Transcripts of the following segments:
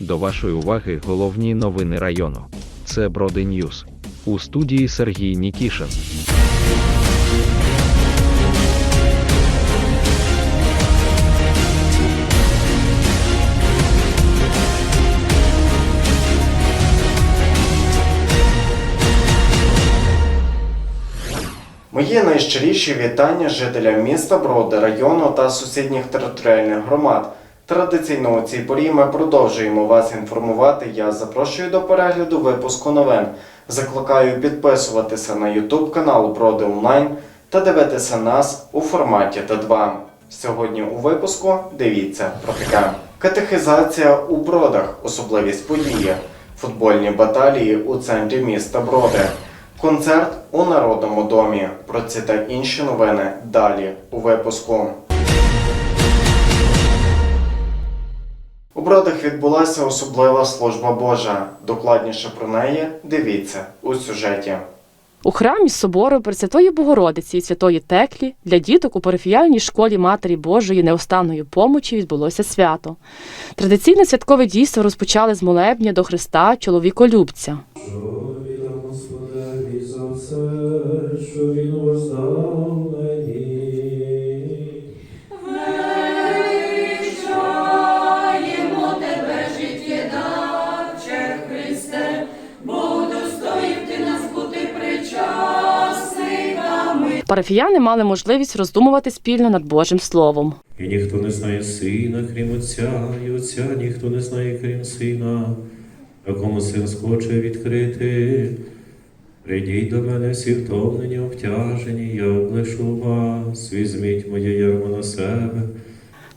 До вашої уваги головні новини району. Це Броди Ньюз. У студії Сергій Нікішин. Мої найщиріші вітання жителям міста Броди, району та сусідніх територіальних громад. Традиційно у цій порі ми продовжуємо вас інформувати. Я запрошую до перегляду випуску новин. Закликаю підписуватися на YouTube канал Броди Онлайн та дивитися нас у форматі Т2. Сьогодні у випуску дивіться про таке. Катехизація у бродах, особливість події, футбольні баталії у центрі міста Броди. Концерт у Народному домі. Про ці та інші новини далі у випуску. У Бродах відбулася особлива служба Божа. Докладніше про неї дивіться у сюжеті. У храмі собору Пресвятої Богородиці і Святої Теклі для діток у парафіяльній школі Матері Божої неостанної помочі відбулося свято. Традиційне святкове дійство розпочали з молебня до Христа чоловіколюбця. Що він Парафіяни мали можливість роздумувати спільно над Божим Словом. І ніхто не знає сина, крім Отця, і Отця ніхто не знає, крім сина, якому син схоче відкрити. Прийдіть до мене всі втомлені, обтяжені, я облишу вас, візьміть моє ярмо на себе.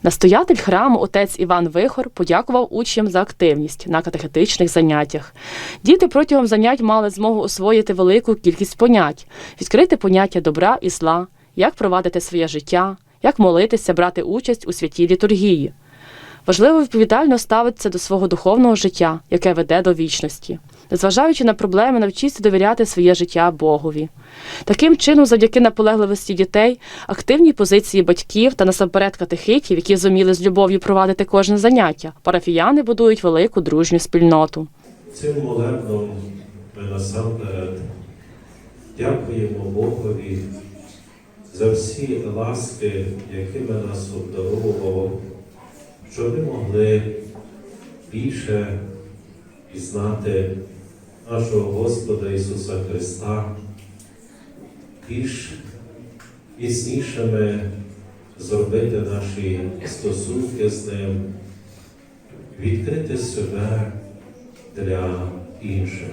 Настоятель храму отець Іван Вихор подякував учням за активність на катехетичних заняттях. Діти протягом занять мали змогу освоїти велику кількість понять, відкрити поняття добра і зла, як провадити своє життя, як молитися, брати участь у святій літургії. Важливо відповідально ставитися до свого духовного життя, яке веде до вічності. Незважаючи на проблеми, навчіться довіряти своє життя Богові. Таким чином, завдяки наполегливості дітей, активній позиції батьків та насамперед катехитів, які зуміли з любов'ю провадити кожне заняття, парафіяни будують велику дружню спільноту. Цим молебном ми насамперед дякуємо Богові за всі ласки, якими нас обдаровував, що ми могли більше пізнати нашого Господа Ісуса Христа, більш міцнішими зробити наші стосунки з Ним, відкрити себе для інших.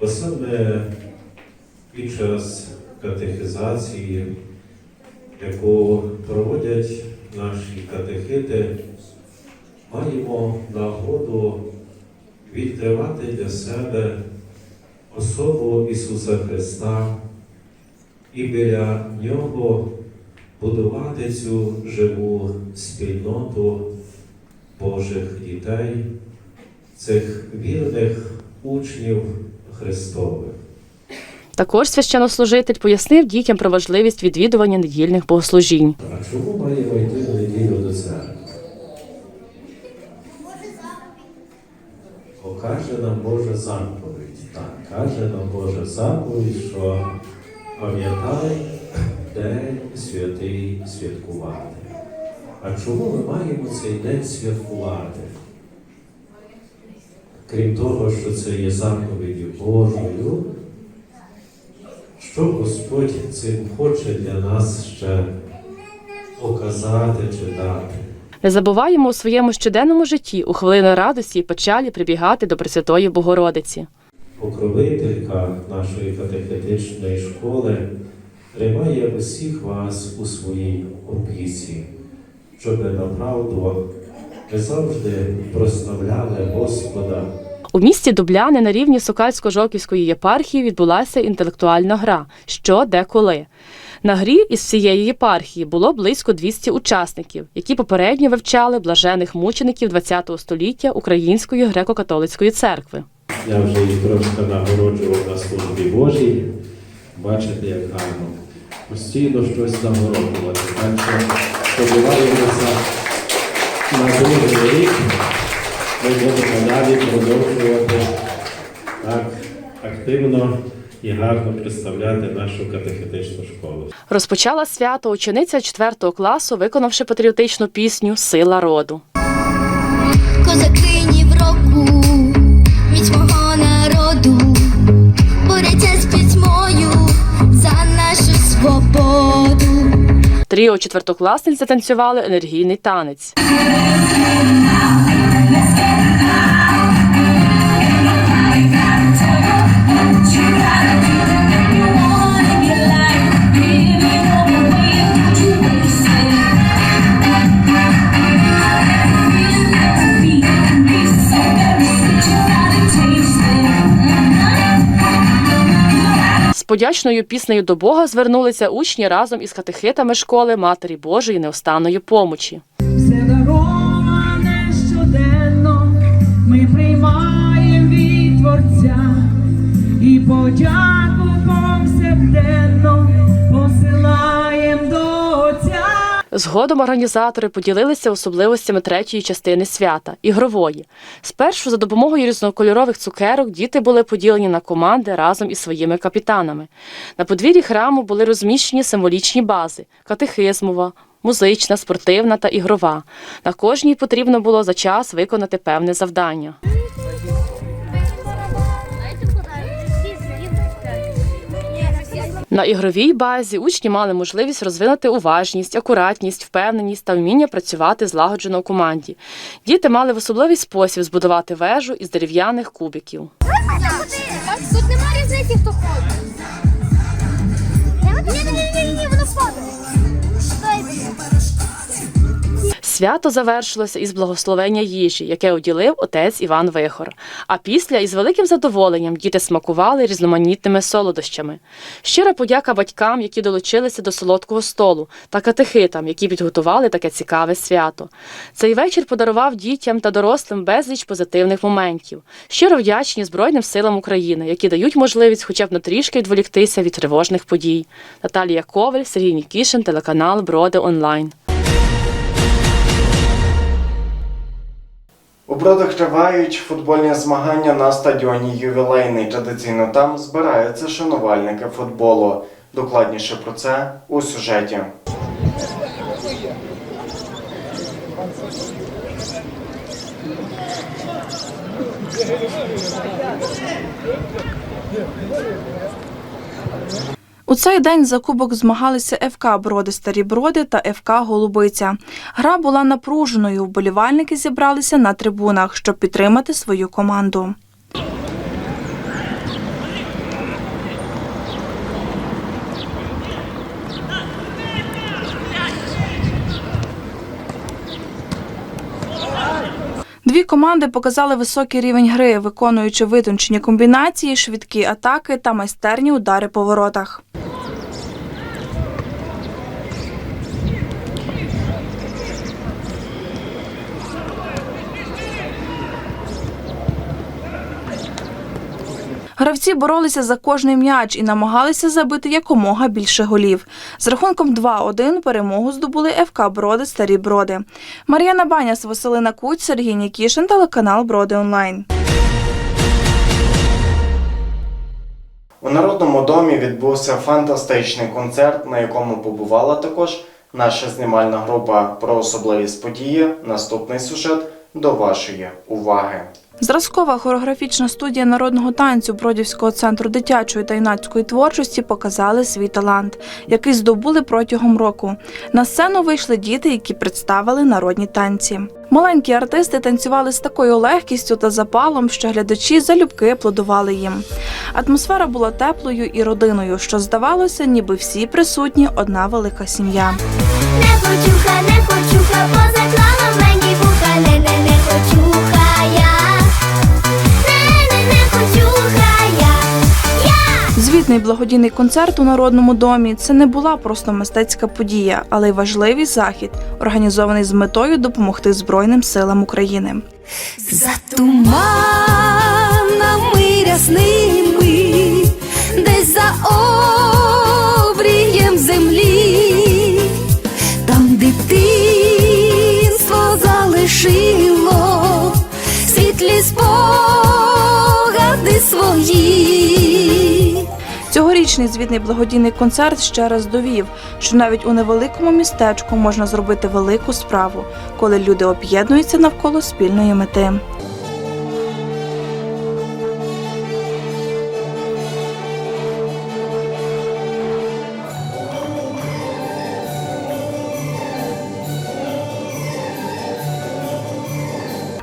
Бо саме під час катехизації, яку проводять наші катехити, маємо нагоду відкривати для себе особу Ісуса Христа і біля Нього будувати цю живу спільноту Божих дітей, цих вірних учнів Христових. Також священнослужитель пояснив дітям про важливість відвідування недільних богослужінь. А чому маємо йти неділю до церкви? Каже нам Божа заповідь. Так, каже нам Божа заповідь, що пам'ятай день святий святкувати. А чому ми маємо цей день святкувати? Крім того, що це є заповіддю Божою, що Господь цим хоче для нас ще показати чи дати. Не забуваємо у своєму щоденному житті у хвилини радості і печалі прибігати до Пресвятої Богородиці. Покровителька нашої катехетичної школи тримає усіх вас у своїй опіці, щоб направду ми завжди прославляли Господа. У місті Дубляни на рівні Сокальсько-Жовківської єпархії відбулася інтелектуальна гра Що, де, коли. На грі із всієї єпархії було близько 200 учасників, які попередньо вивчали блажених мучеників ХХ століття Української греко-католицької церкви. Я вже їх трошки нагороджував на службі Божій. Бачите, як гарно. Постійно щось нагороджувати. Так що сподіваємося на другий рік ми будемо далі продовжувати так активно і гарно представляти нашу катехетичну школу. Розпочала свято учениця 4 класу, виконавши патріотичну пісню Сила роду. козаки в року, міць мого народу, борються з пітьмою за нашу свободу. Тріо четвертокласниць затанцювали енергійний танець. Подячною піснею до Бога звернулися учні разом із катехитами школи Матері Божої неостанної помочі. Все дароване щоденно ми приймаємо від Творця і подяку повсякденно посилаємо. Згодом організатори поділилися особливостями третьої частини свята ігрової. Спершу за допомогою різнокольорових цукерок діти були поділені на команди разом із своїми капітанами. На подвір'ї храму були розміщені символічні бази катехизмова, музична, спортивна та ігрова. На кожній потрібно було за час виконати певне завдання. На ігровій базі учні мали можливість розвинути уважність, акуратність, впевненість та вміння працювати злагоджено у команді. Діти мали в особливий спосіб збудувати вежу із дерев'яних кубиків. Тут немає різниці, хто ходить. Ні, ні, ні, ні, воно спадає. Свято завершилося із благословення їжі, яке уділив отець Іван Вихор. А після із великим задоволенням діти смакували різноманітними солодощами. Щира подяка батькам, які долучилися до солодкого столу, та катехитам, які підготували таке цікаве свято. Цей вечір подарував дітям та дорослим безліч позитивних моментів. Щиро вдячні Збройним силам України, які дають можливість хоча б на трішки відволіктися від тривожних подій. Наталія Коваль, Сергій Нікішин, телеканал Броди Онлайн. У Бродах тривають футбольні змагання на стадіоні Ювілейний. Традиційно там збираються шанувальники футболу. Докладніше про це у сюжеті. У цей день за кубок змагалися ФК Броди Старі Броди та ФК Голубиця. Гра була напруженою. Вболівальники зібралися на трибунах, щоб підтримати свою команду. Дві команди показали високий рівень гри, виконуючи витончені комбінації, швидкі атаки та майстерні удари по воротах. Гравці боролися за кожний м'яч і намагалися забити якомога більше голів. З рахунком 2-1 перемогу здобули ФК Броди Старі Броди. Мар'яна Баняс, Василина Куть, Сергій Нікішин, телеканал Броди Онлайн. У Народному домі відбувся фантастичний концерт, на якому побувала також наша знімальна група про особливість події. Наступний сюжет до вашої уваги. Зразкова хореографічна студія народного танцю Бродівського центру дитячої та юнацької творчості показали свій талант, який здобули протягом року. На сцену вийшли діти, які представили народні танці. Маленькі артисти танцювали з такою легкістю та запалом, що глядачі залюбки аплодували їм. Атмосфера була теплою і родиною, що здавалося, ніби всі присутні одна велика сім'я. Не хочуха, не хочуха, позаклала Я. Звітний благодійний концерт у народному домі це не була просто мистецька подія, але й важливий захід, організований з метою допомогти Збройним силам України. За туманами рясними, Цьогорічний звітний благодійний концерт ще раз довів, що навіть у невеликому містечку можна зробити велику справу, коли люди об'єднуються навколо спільної мети.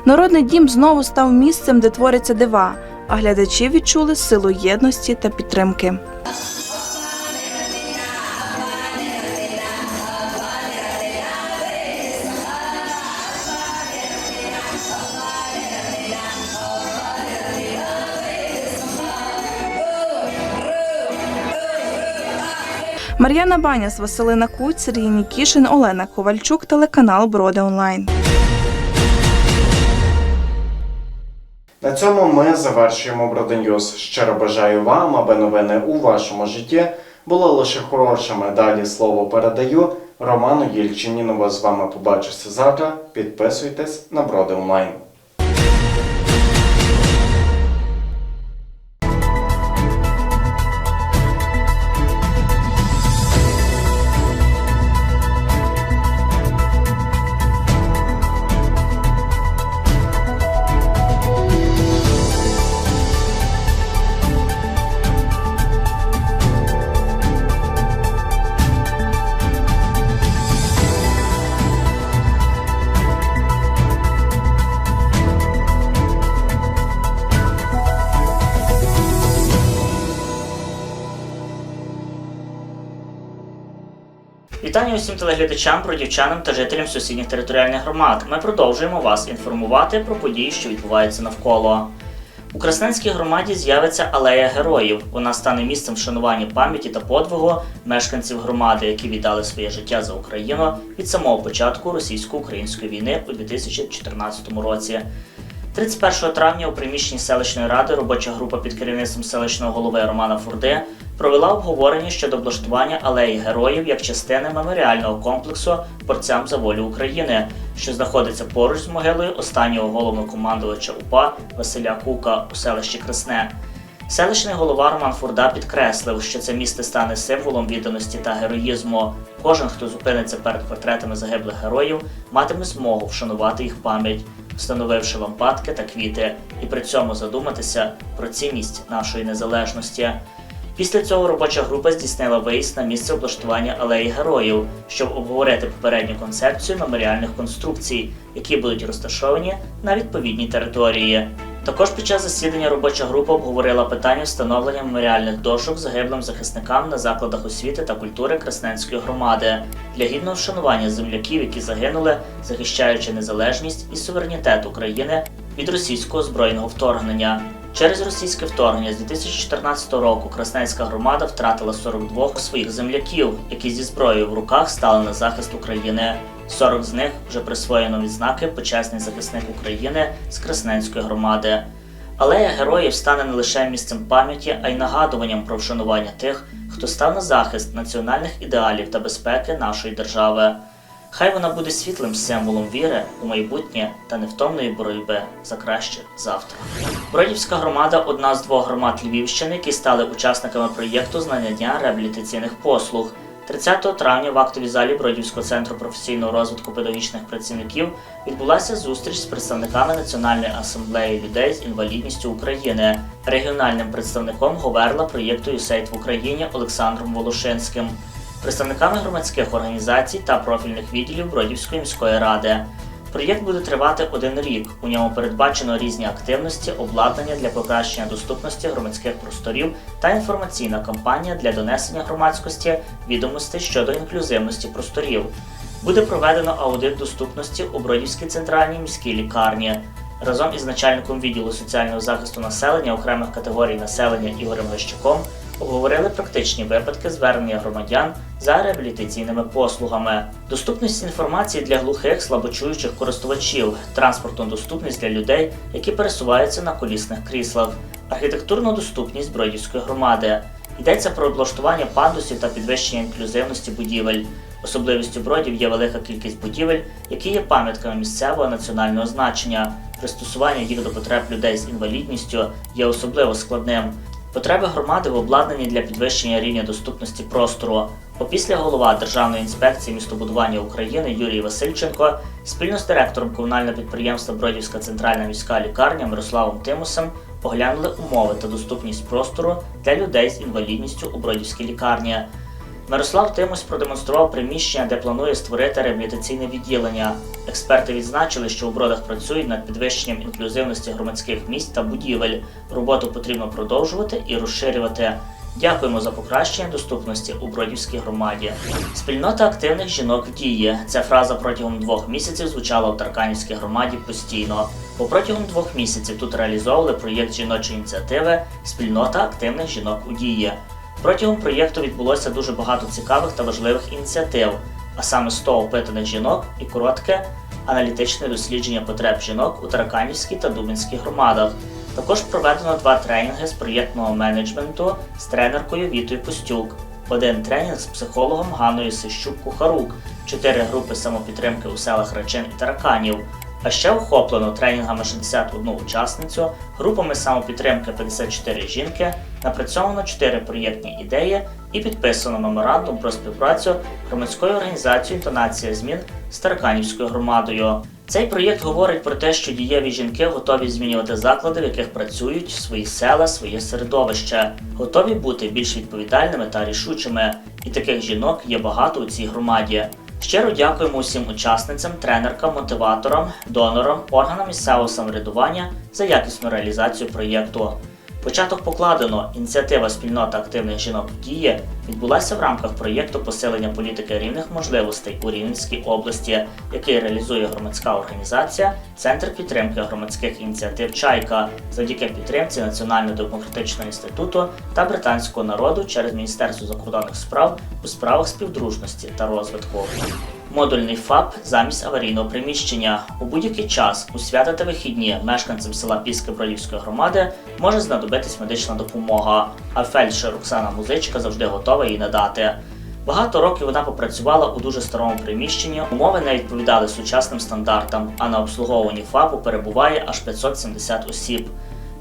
Народний дім знову став місцем, де творяться дива, а глядачі відчули силу єдності та підтримки. Мар'яна Баняс, Василина Куць, Сергій Нікішин, Олена Ковальчук, телеканал Броди Онлайн. Цьому ми завершуємо Броденьюз. Щиро бажаю вам, аби новини у вашому житті були лише хорошими. Далі слово передаю Роману Єльчинінову. З вами побачуся завтра. Підписуйтесь на Броди Онлайн. Вітання усім телеглядачам, бродівчанам та жителям сусідніх територіальних громад. Ми продовжуємо вас інформувати про події, що відбуваються навколо. У Красненській громаді з'явиться алея героїв. Вона стане місцем вшанування пам'яті та подвигу мешканців громади, які віддали своє життя за Україну від самого початку російсько-української війни у 2014 році. 31 травня у приміщенні селищної ради робоча група під керівництвом селищного голови Романа Фурди провела обговорення щодо облаштування алеї героїв як частини меморіального комплексу борцям за волю України, що знаходиться поруч з могилою останнього головнокомандувача УПА Василя Кука у селищі Красне. Селищний голова Роман Фурда підкреслив, що це місце стане символом відданості та героїзму. Кожен, хто зупиниться перед портретами загиблих героїв, матиме змогу вшанувати їх пам'ять, встановивши лампадки та квіти, і при цьому задуматися про цінність нашої незалежності. Після цього робоча група здійснила виїзд на місце облаштування алеї героїв, щоб обговорити попередню концепцію меморіальних конструкцій, які будуть розташовані на відповідній території. Також під час засідання робоча група обговорила питання встановлення меморіальних дошок загиблим захисникам на закладах освіти та культури Красненської громади для гідного вшанування земляків, які загинули, захищаючи незалежність і суверенітет України від російського збройного вторгнення. Через російське вторгнення з 2014 року Красненська громада втратила 42 своїх земляків, які зі зброєю в руках стали на захист України. 40 з них вже присвоєно відзнаки Почесний захисник України з Красненської громади. Алея героїв стане не лише місцем пам'яті, а й нагадуванням про вшанування тих, хто став на захист національних ідеалів та безпеки нашої держави. Хай вона буде світлим символом віри у майбутнє та невтомної боротьби за краще завтра. Бродівська громада одна з двох громад Львівщини, які стали учасниками проєкту з надання реабілітаційних послуг. 30 травня в актовій залі Бродівського центру професійного розвитку педагогічних працівників відбулася зустріч з представниками Національної асамблеї людей з інвалідністю України, регіональним представником Говерла проєкту USAID в Україні Олександром Волошинським, представниками громадських організацій та профільних відділів Бродівської міської ради. Проєкт буде тривати один рік. У ньому передбачено різні активності, обладнання для покращення доступності громадських просторів та інформаційна кампанія для донесення громадськості відомостей щодо інклюзивності просторів. Буде проведено аудит доступності у Бродівській центральній міській лікарні. Разом із начальником відділу соціального захисту населення окремих категорій населення Ігорем Лещуком обговорили практичні випадки звернення громадян за реабілітаційними послугами, доступність інформації для глухих слабочуючих користувачів, транспортну доступність для людей, які пересуваються на колісних кріслах, архітектурну доступність Бродівської громади. Йдеться про облаштування пандусів та підвищення інклюзивності будівель. Особливістю бродів є велика кількість будівель, які є пам'ятками місцевого національного значення. Пристосування їх до потреб людей з інвалідністю є особливо складним. Потреби громади в обладнанні для підвищення рівня доступності простору. Опісля голова Державної інспекції містобудування України Юрій Васильченко спільно з директором комунального підприємства Бродівська центральна міська лікарня Мирославом Тимусом оглянули умови та доступність простору для людей з інвалідністю у Бродівській лікарні. Мирослав Тимось продемонстрував приміщення, де планує створити реабілітаційне відділення. Експерти відзначили, що у бродах працюють над підвищенням інклюзивності громадських місць та будівель. Роботу потрібно продовжувати і розширювати. Дякуємо за покращення доступності у Бродівській громаді. Спільнота активних жінок в дії. Ця фраза протягом двох місяців звучала в Тарканівській громаді постійно. Бо протягом двох місяців тут реалізовували проєкт жіночої ініціативи Спільнота активних жінок у дії. Протягом проєкту відбулося дуже багато цікавих та важливих ініціатив, а саме 100 опитаних жінок і коротке аналітичне дослідження потреб жінок у Тараканівській та Дубинській громадах. Також проведено два тренінги з проєктного менеджменту з тренеркою Вітою Постюк, один тренінг з психологом Ганною Сищук-Кухарук, чотири групи самопідтримки у селах Рачин і Тараканів. А ще охоплено тренінгами 61 учасницю, групами самопідтримки 54 жінки, напрацьовано 4 проєктні ідеї і підписано меморандум про співпрацю громадської організації «Інтонація змін» з Тараканівською громадою. Цей проєкт говорить про те, що дієві жінки готові змінювати заклади, в яких працюють, свої села, своє середовище, готові бути більш відповідальними та рішучими. І таких жінок є багато у цій громаді. Щиро дякуємо усім учасницям, тренеркам, мотиваторам, донорам, органам місцевого самоврядування за якісну реалізацію проєкту. Початок покладено. Ініціатива спільнота активних жінок в дії відбулася в рамках проєкту посилення політики рівних можливостей у Рівненській області, який реалізує громадська організація Центр підтримки громадських ініціатив Чайка завдяки підтримці Національного демократичного інституту та британського народу через Міністерство закордонних справ у справах співдружності та розвитку. Модульний ФАП замість аварійного приміщення. У будь-який час, у свята та вихідні, мешканцям села Піски Бродівської громади може знадобитись медична допомога, а фельдшер Оксана Музичка завжди готова її надати. Багато років вона попрацювала у дуже старому приміщенні, умови не відповідали сучасним стандартам, а на обслуговуванні ФАПу перебуває аж 570 осіб.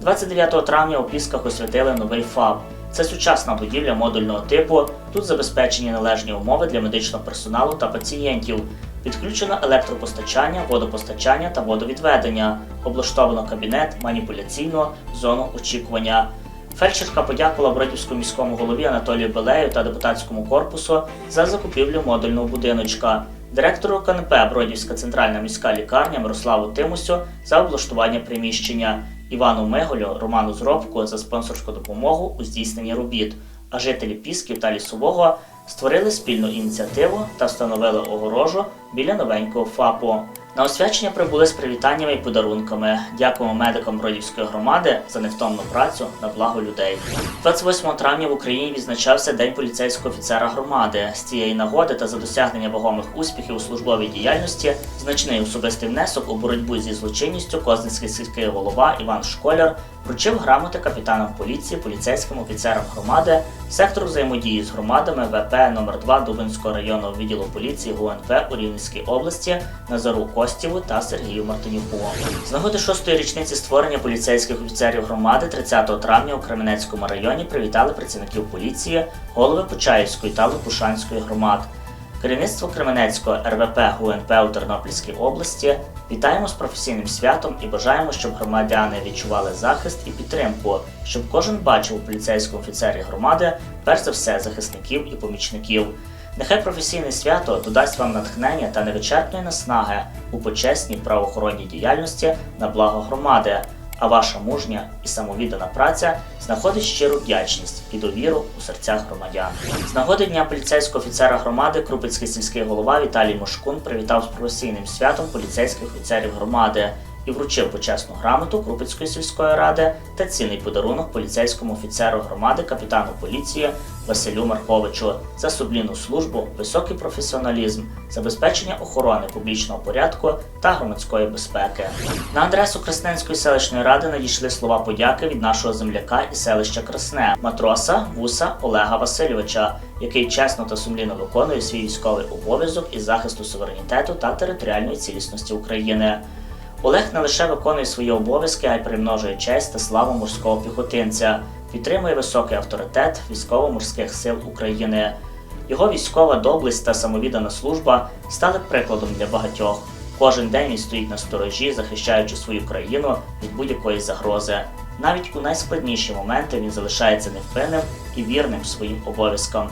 29 травня у Пісках освятили новий ФАП. Це сучасна будівля модульного типу. Тут забезпечені належні умови для медичного персоналу та пацієнтів. Підключено електропостачання, водопостачання та водовідведення. Облаштовано кабінет, маніпуляційну зону очікування. Фельдшерка подякувала Бродівському міському голові Анатолію Белею та депутатському корпусу за закупівлю модульного будиночка. Директору КНП Бродівська центральна міська лікарня Мирославу Тимусю за облаштування приміщення, Івану Миголю, Роману Зробку за спонсорську допомогу у здійсненні робіт. А жителі Пісків та Лісового створили спільну ініціативу та встановили огорожу біля новенького ФАПу. На освячення прибули з привітаннями і подарунками. Дякуємо медикам Бродівської громади за невтомну працю на благо людей. 28 травня в Україні відзначався День поліцейського офіцера громади. З цієї нагоди та за досягнення вагомих успіхів у службовій діяльності значний особистий внесок у боротьбу зі злочинністю Козницький сільський голова Іван Школяр вручив грамоти капітанам поліції, поліцейським офіцерам громади, сектору взаємодії з громадами ВП номер 2 Дубинського районного відділу поліції ГУНП у Рівненській області Назару Костєву та Сергію Мартинюку. З нагоди шостої річниці створення поліцейських офіцерів громади 30 травня у Кременецькому районі привітали працівників поліції, голови Почаївської та Лопушанської громад. Керівництво Кременецького РВП ГУНП у Тернопільській області вітаємо з професійним святом і бажаємо, щоб громадяни відчували захист і підтримку, щоб кожен бачив у поліцейському офіцері громади перш за все захисників і помічників. Нехай професійне свято додасть вам натхнення та невичерпної наснаги у почесній правоохоронній діяльності на благо громади, а ваша мужня і самовіддана праця знаходить щиру вдячність і довіру у серцях громадян. З нагоди Дня поліцейського офіцера громади Крупицький сільський голова Віталій Мошкун привітав з професійним святом поліцейських офіцерів громади і вручив почесну грамоту Крупицької сільської ради та цінний подарунок поліцейському офіцеру громади капітану поліції Василю Марковичу за сублінну службу, високий професіоналізм, забезпечення охорони публічного порядку та громадської безпеки. На адресу Красненської селищної ради надійшли слова подяки від нашого земляка і селища Красне, матроса Вуса Олега Васильовича, який чесно та сумлінно виконує свій військовий обов'язок із захисту суверенітету та територіальної цілісності України. Олег не лише виконує свої обов'язки, а й примножує честь та славу морського піхотинця. підтримує високий авторитет військово-морських сил України. Його військова доблесть та самовіддана служба стали прикладом для багатьох. Кожен день він стоїть на сторожі, захищаючи свою країну від будь-якої загрози. Навіть у найскладніші моменти він залишається невпинним і вірним своїм обов'язкам.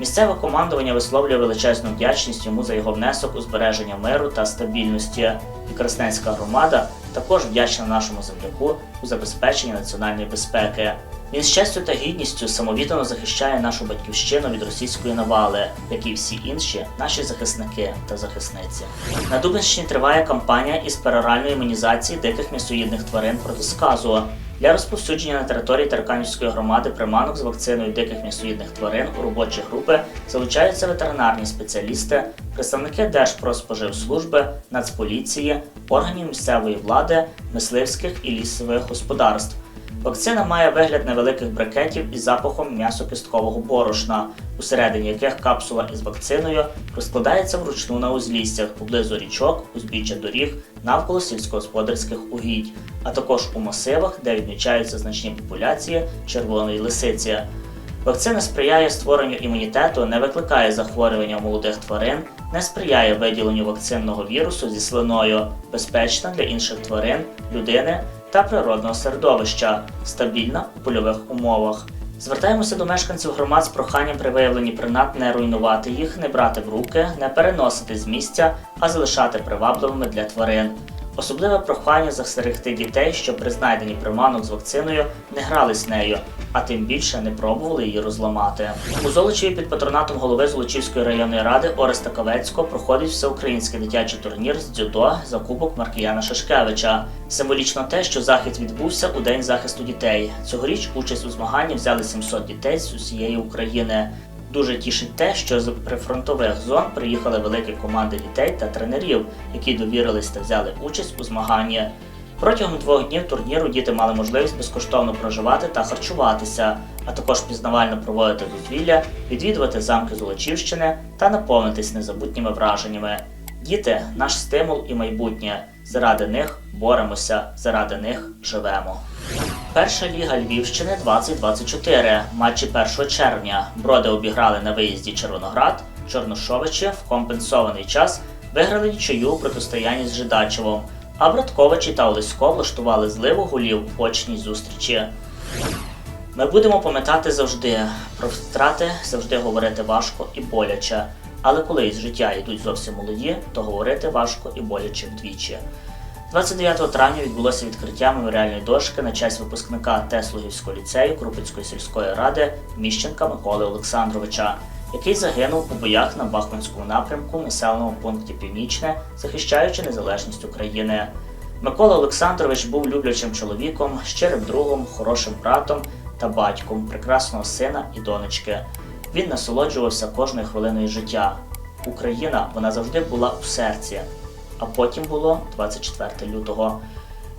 Місцеве командування висловлює величезну вдячність йому за його внесок у збереження миру та стабільності. І Красненська громада також вдячна нашому земляку у забезпеченні національної безпеки. Він з честю та гідністю самовіддано захищає нашу батьківщину від російської навали, як і всі інші наші захисники та захисниці. На Дубинщині триває кампанія із пероральної імунізації диких м'ясоїдних тварин проти сказу. Для розповсюдження на території Тарканівської громади приманок з вакциною диких м'ясоїдних тварин у робочі групи залучаються ветеринарні спеціалісти, представники Держпродспоживслужби, Нацполіції, органів місцевої влади, мисливських і лісових господарств. Вакцина має вигляд невеликих брикетів із запахом м'ясо-кісткового борошна, усередині яких капсула із вакциною розкладається вручну на узліссях поблизу річок, узбіччя доріг, навколо сільськогосподарських угідь, а також у масивах, де відмічаються значні популяції червоної лисиці. Вакцина сприяє створенню імунітету, не викликає захворювання молодих тварин, не сприяє виділенню вакцинного вірусу зі слиною, безпечна для інших тварин, людини та природного середовища, стабільна у польових умовах. Звертаємося до мешканців громад з проханням при виявленні принад не руйнувати їх, не брати в руки, не переносити з місця, а залишати привабливими для тварин. Особливе прохання застерегти дітей, щоб при знайденні приманок з вакциною не грались нею, а тим більше не пробували її розламати. У Золочеві під патронатом голови Золочівської районної ради Ореста Кавецького проходить всеукраїнський дитячий турнір з дзюдо за кубок Маркіяна Шашкевича. Символічно те, що захід відбувся у день захисту дітей. Цьогоріч участь у змаганні взяли 700 дітей з усієї України. Дуже тішить те, що з прифронтових зон приїхали великі команди дітей та тренерів, які довірились та взяли участь у змаганні. Протягом двох днів турніру діти мали можливість безкоштовно проживати та харчуватися, а також пізнавально проводити дозвілля, відвідувати замки Золочівщини та наповнитись незабутніми враженнями. Діти наш стимул і майбутнє. Заради них боремося, заради них живемо. Перша ліга Львівщини 2024. Матчі 1 червня. Броди обіграли на виїзді Червоноград, Чорношовичі в компенсований час виграли нічию у протистоянні з Жидачевом, а Братковичі та Олесько влаштували зливу голів в очній зустрічі. Ми будемо пам'ятати завжди. Про втрати завжди говорити важко і боляче. Але коли із життя йдуть зовсім молоді, то говорити важко і боляче вдвічі. 29 травня відбулося відкриття меморіальної дошки на честь випускника Теслугівського ліцею Крупицької сільської ради Міщенка Миколи Олександровича, який загинув у боях на Бахманському напрямку в населеному пункті Північне, захищаючи незалежність України. Микола Олександрович був люблячим чоловіком, щирим другом, хорошим братом та батьком прекрасного сина і донечки. Він насолоджувався кожною хвилиною життя. Україна вона завжди була у серці. А потім було 24 лютого.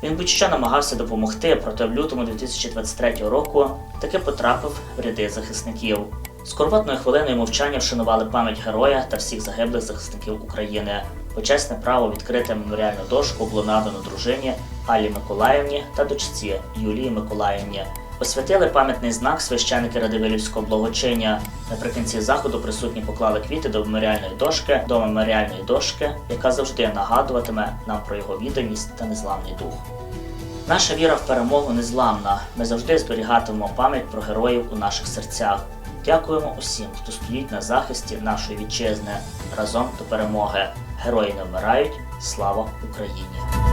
Він будь-що намагався допомогти, проте в лютому 2023 року таки потрапив в ряди захисників. Скорботною хвилиною мовчання вшанували пам'ять героя та всіх загиблих захисників України. Почесне право відкрити меморіальну дошку було надано дружині Аллі Миколаївні та дочці Юлії Миколаївні. Освятили пам'ятний знак священики Радивилівського благочиння. Наприкінці заходу присутні поклали квіти до меморіальної дошки, до меморіальної дошки, яка завжди нагадуватиме нам про його відданість та незламний дух. Наша віра в перемогу незламна. Ми завжди зберігатимемо пам'ять про героїв у наших серцях. Дякуємо усім, хто стоїть на захисті нашої вітчизни разом до перемоги. Герої не вмирають. Слава Україні!